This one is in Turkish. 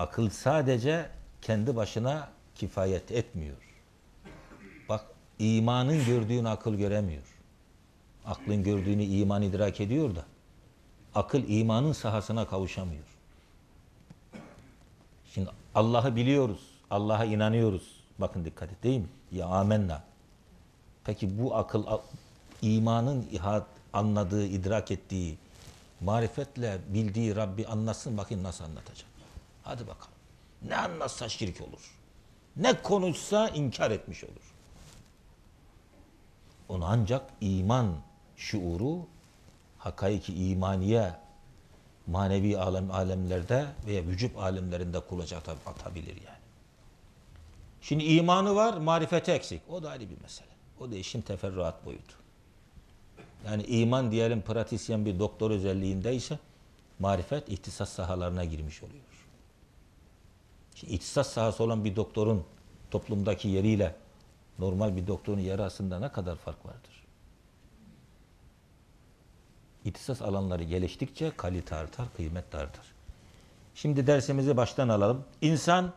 akıl sadece kendi başına kifayet etmiyor. Bak imanın gördüğünü akıl göremiyor. Aklın gördüğünü iman idrak ediyor da akıl imanın sahasına kavuşamıyor. Şimdi Allah'ı biliyoruz. Allah'a inanıyoruz. Bakın dikkat et değil mi? Ya amenna. Peki bu akıl imanın ihad, anladığı, idrak ettiği, marifetle bildiği Rabbi anlatsın bakayım nasıl anlatacak. Hadi bakalım. Ne anlatsa şirk olur. Ne konuşsa inkar etmiş olur. Onu ancak iman şuuru, hakaiki imaniye, manevi alem alemlerde veya vücut alemlerinde kulaç ata- atabilir yani. Şimdi imanı var, marifeti eksik. O da ayrı bir mesele. O da işin teferruat boyutu. Yani iman diyelim pratisyen bir doktor özelliğindeyse marifet ihtisas sahalarına girmiş oluyor. Şimdi ihtisas sahası olan bir doktorun toplumdaki yeriyle normal bir doktorun yeri arasında ne kadar fark vardır? İhtisas alanları geliştikçe kalite artar, kıymet artar. Şimdi dersimizi baştan alalım. İnsan